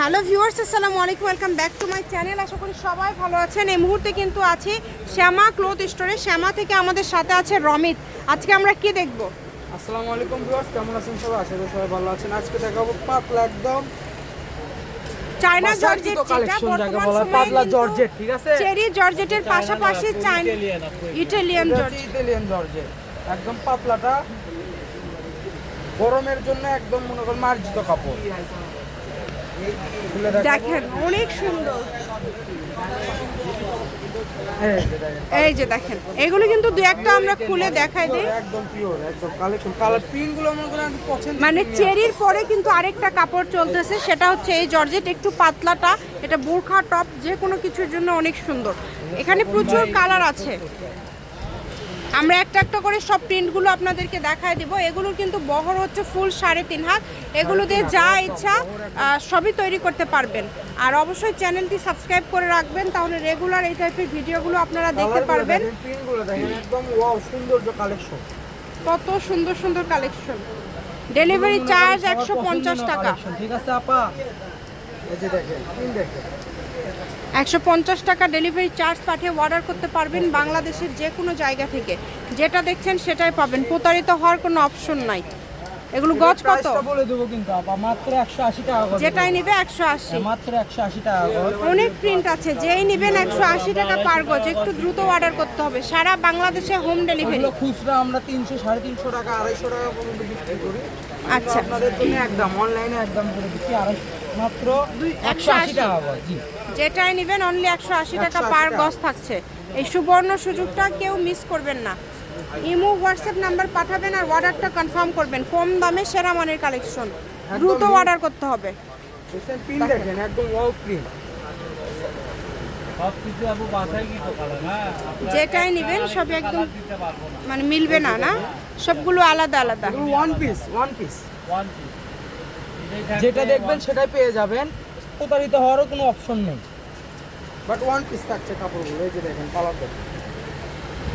Hello viewers আসসালামু আলাইকুম welcome back to my channel. আশা করি সবাই ভালো আছেন। এই মুহূর্তে কিন্তু আছি শ্যামা ক্লোথ স্টোরে। শ্যামা থেকে আমাদের সাথে আছে রমিত। আজকে আমরা কি দেখব? আসসালামু আলাইকুম ভিউয়ার্স কেমন আছেন সবাই? আশা করি সবাই ভালো আছেন। আজকে দেখাবো পাতলা একদম চায়না জর্জেট বলা হয় পাতলা জর্জেট ঠিক আছে? চেরি জর্জেটের পাশাপাশি চায়না ইটালিয়ান জর্জেট হচ্ছে ইতালিয়ান জর্জেট। একদম পাতলাটা। গরমের জন্য একদম মনে করেন মার্জিত কাপড়। দেখেন অনেক সুন্দর। এই যে দেখেন। এগুলো কিন্তু দু একটা আমরা খুলে দেখাই দিই। মানে চেরির পরে কিন্তু আরেকটা কাপড় চলতেছে সেটা হচ্ছে এই জর্জেট একটু পাতলাটা। এটা বোরখা টপ যে কোনো কিছুর জন্য অনেক সুন্দর। এখানে প্রচুর কালার আছে। আমরা একটা একটা করে সব প্রিন্টগুলো আপনাদেরকে দেখায় দেবো। এগুলোর কিন্তু বহর হচ্ছে ফুল সাড়ে তিন হাত। এগুলো দিয়ে যা ইচ্ছা সবই তৈরি করতে পারবেন। আর অবশ্যই চ্যানেলটি সাবস্ক্রাইব করে রাখবেন তাহলে রেগুলার এই টাইপের ভিডিওগুলো আপনারা দেখতে পারবেন। কত সুন্দর সুন্দর কালেকশন ডেলিভারি চার্জ একশো পঞ্চাশ টাকা। ঠিক আছে আপা? এই যে দেখেন দেখেন। একশো পঞ্চাশ টাকা ডেলিভারি চার্জ পাঠিয়ে অর্ডার করতে পারবেন বাংলাদেশের যে কোনো জায়গা থেকে। যেটা দেখছেন সেটাই পাবেন। প্রতারিত হওয়ার কোনো অপশন নাই। এগুলো গজ কত? বলে দেবো কিন্তু আপা মাত্র একশো আশি টাকা করে যেটাই নিবে একশো আশি। মাত্র একশো আশি টাকা করে অনেক প্রিন্ট আছে। যেই নিবেন একশো আশি টাকা পার গজ। একটু দ্রুত অর্ডার করতে হবে। সারা বাংলাদেশে হোম ডেলিভারি খুচরা আমরা তিনশো সাড়ে তিনশো টাকা আড়াইশো টাকা পর্যন্ত বিক্রি করি। আচ্ছা। আপনাদের জন্য একদম অনলাইনে একদম করে দিচ্ছি। আড়াইশো মাত্র একশো আশি। 180 টাকা করে জি। যেটাই নিবেন অনলি একশো আশি টাকা পার গজ থাকছে। এই সুবর্ণ সুযোগটা কেউ মিস করবেন না। ইমো হোয়াটসঅ্যাপ নাম্বার পাঠাবেন আর অর্ডারটা কনফার্ম করবেন। কম দামে সেরা মানের কালেকশন দ্রুত অর্ডার করতে হবে। যেটাই নিবেন সব একদম মানে মিলবে না না? সবগুলো আলাদা আলাদা। এগুলো one piece one piece one piece যেটা দেখবেন সেটাই পেয়ে যাবেন। প্রতারিত হওয়ারও কোনো অপশন নেই। বাট ওয়ান পিস থাকছে কাপড়গুলো এই যে দেখেন কালার দেখেন।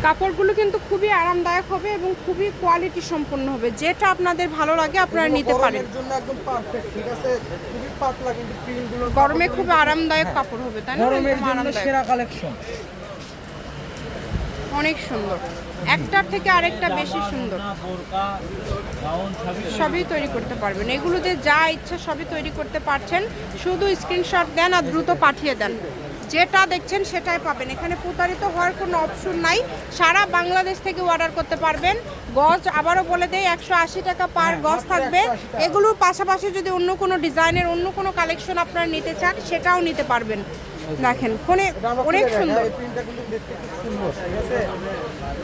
কাপড়গুলো কিন্তু খুবই আরামদায়ক হবে এবং খুবই কোয়ালিটি সম্পন্ন হবে। যেটা আপনাদের ভালো লাগে আপনারা নিতে পারেন। জন্য একদম পারফেক্ট ঠিক আছে? খুবই পাতলা কিন্তু প্রিন্টগুলো গরমে খুব আরামদায়ক কাপড় হবে তাই না? গরমের জন্য সেরা কালেকশন অনেক সুন্দর। একটার থেকে আরেকটা বেশি সুন্দর। সবই তৈরি করতে পারবেন। এগুলোতে যা ইচ্ছা সবই তৈরি করতে পারছেন। শুধু স্ক্রিনশট দেন আর দ্রুত পাঠিয়ে দেন। যেটা দেখছেন সেটাই পাবেন। এখানে প্রতারিত হওয়ার কোনো অপশন নাই। সারা বাংলাদেশ থেকে অর্ডার করতে পারবেন। গজ আবারও বলে দেয় একশো আশি টাকা পার হ্যাঁ, গজ থাকবে। এগুলোর পাশাপাশি যদি অন্য কোনো ডিজাইনের অন্য কোনো কালেকশন আপনারা নিতে চান সেটাও নিতে পারবেন। দেখেন ফোনে অনেক সুন্দর। এই প্রিন্টটা কিন্তু দেখতে খুব সুন্দর ঠিক আছে?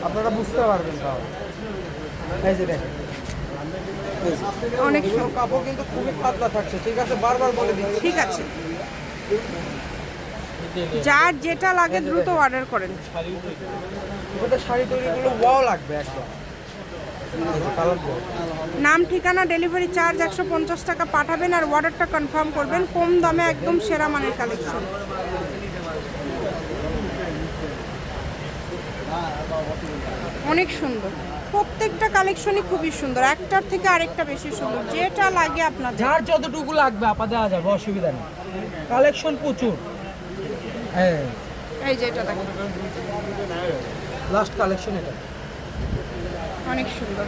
আপনারা বুঝতে পারবেন তাও। এই যে দেখেন। অনেক কাপড় কিন্তু খুবই পাতলা থাকছে ঠিক আছে? বারবার বলে দিচ্ছি। ঠিক আছে। যার যেটা লাগে দ্রুত অর্ডার করেন। শাড়ি তৈরিগুলো ওয়াও লাগবে একদম। নাম ঠিকানা ডেলিভারি চার্জ একশো পঞ্চাশ টাকা পাঠাবেন আর অর্ডারটা কনফার্ম করবেন। কম দামে একদম সেরা মানের কালেকশন অনেক সুন্দর। প্রত্যেকটা কালেকশনই খুবই সুন্দর। একটার থেকে আরেকটা বেশি সুন্দর। যেটা লাগে আপনার যার যতটুকু লাগবে আপা দেওয়া যাবে অসুবিধা নেই। কালেকশন প্রচুর। হ্যাঁ। এই যে এটা লাস্ট কালেকশন এটা। অনেক সুন্দর।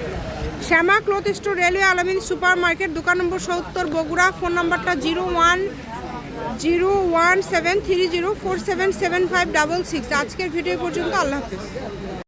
Shyama cloth store, railway Alamin super market দোকান নম্বর সত্তর, বগুড়া, ফোন নম্বরটা zero one zero one seven three zero four seven seven five double six. আজকের ভিডিও পর্যন্ত আল্লাহ হাফিজ।